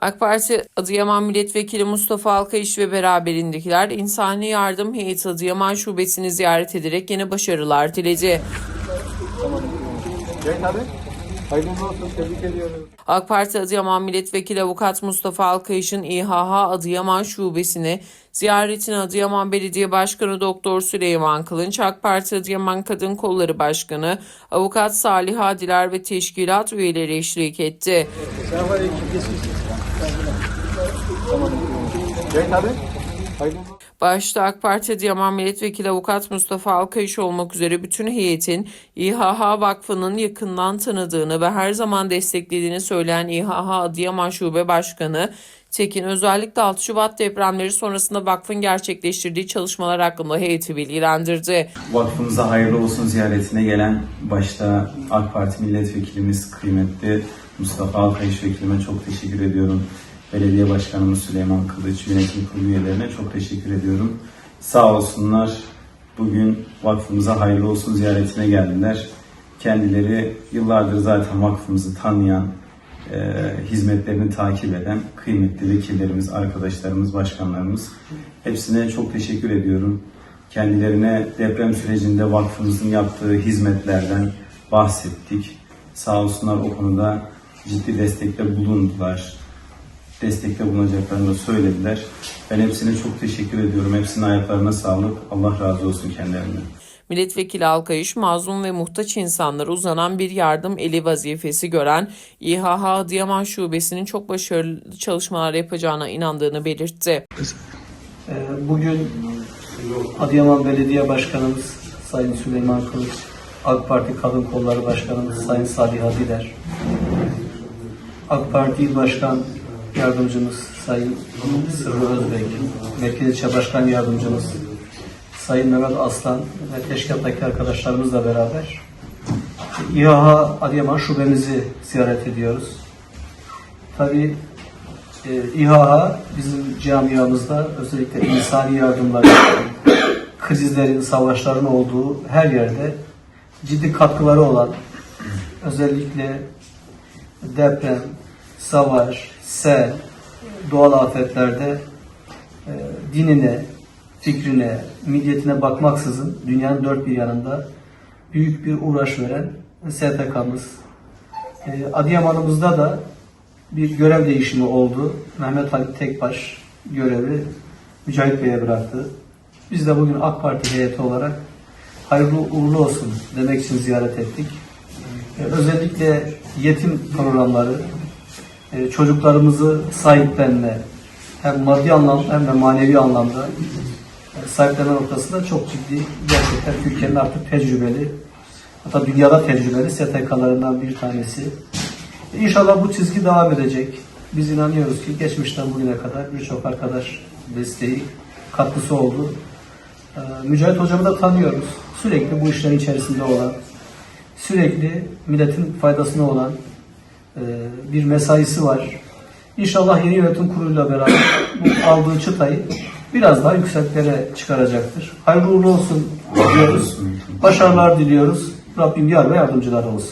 AK Parti Adıyaman Milletvekili Mustafa Alkayış ve beraberindekiler İnsani Yardım Heyeti Adıyaman Şubesini ziyaret ederek yeni başarılar diledi. AK Parti Adıyaman Milletvekili Avukat Mustafa Alkayış'ın İHH Adıyaman Şubesini ziyaretine Adıyaman Belediye Başkanı Doktor Süleyman Kılınç, AK Parti Adıyaman Kadın Kolları Başkanı Avukat Salih Adiler ve teşkilat üyeleri eşlik etti. Selamünaleyküm. Gel abi. Hayırlı Başta AK Parti Adıyaman Milletvekili Avukat Mustafa Alkayış olmak üzere bütün heyetin İHH Vakfı'nın yakından tanıdığını ve her zaman desteklediğini söyleyen İHH Adıyaman Şube Başkanı Tekin özellikle 6 Şubat depremleri sonrasında vakfın gerçekleştirdiği çalışmalar hakkında heyeti bilgilendirdi. Vakfımıza hayırlı olsun ziyaretine gelen başta AK Parti milletvekilimiz kıymetli Mustafa Alkayış vekilime çok teşekkür ediyorum. Belediye Başkanımız Süleyman Kılıç, yönetim kurulu üyelerine çok teşekkür ediyorum. Sağ olsunlar bugün vakfımıza hayırlı olsun ziyaretine geldiler. Kendileri yıllardır zaten vakfımızı tanıyan, e, hizmetlerini takip eden kıymetli vekillerimiz, arkadaşlarımız, başkanlarımız. Hepsine çok teşekkür ediyorum. Kendilerine deprem sürecinde vakfımızın yaptığı hizmetlerden bahsettik. Sağ olsunlar o konuda ciddi destekte bulundular. Destekte bulunacaklarını da söylediler. Ben hepsine çok teşekkür ediyorum. Hepsinin ayaklarına sağlık. Allah razı olsun kendilerinden. Milletvekili Alkayış, mazlum ve muhtaç insanlara uzanan bir yardım eli vazifesi gören İHH Adıyaman Şubesi'nin çok başarılı çalışmalar yapacağına inandığını belirtti. Ee, Bugün Adıyaman Belediye Başkanımız Sayın Süleyman Kılıç, AK Parti Kadın Kolları Başkanımız Sayın Salih Adiler, AK Parti İl Başkan Yardımcımız Sayın Sırrı Özbek, Merkez İlçe Başkan Yardımcımız Sayın Mehmet Aslan ve teşkilattaki arkadaşlarımızla beraber İHA Adıyaman şubemizi ziyaret ediyoruz. Tabii e, İHA bizim camiamızda özellikle insani yardımların, krizlerin, savaşların olduğu her yerde ciddi katkıları olan özellikle deprem, savaş, sel, doğal afetlerde e, dinine, fikrine, milliyetine bakmaksızın dünyanın dört bir yanında büyük bir uğraş veren STK'mız. E, Adıyaman'ımızda da bir görev değişimi oldu. Mehmet Halit Tekbaş görevi Mücahit Bey'e bıraktı. Biz de bugün AK Parti heyeti olarak hayırlı uğurlu olsun demek için ziyaret ettik. Ee, Özellikle yetim programları, e, çocuklarımızı sahiplenme, hem maddi anlamda hem de manevi anlamda e, sahiplenme noktasında çok ciddi gerçekten Türkiye'nin artık tecrübeli, hatta dünyada tecrübeli STK'larından bir tanesi. İnşallah bu çizgi devam edecek. Biz inanıyoruz ki geçmişten bugüne kadar birçok arkadaş desteği, katkısı oldu. Ee, Mücahit hocamı da tanıyoruz. Sürekli bu işlerin içerisinde olan, sürekli milletin faydasına olan e, bir mesaisi var. İnşallah yeni yönetim kuruluyla beraber bu aldığı çıtayı biraz daha yükseklere çıkaracaktır. Hayırlı uğurlu olsun diyoruz. Başarılar diliyoruz. Rabbim yar ve yardımcılar olsun.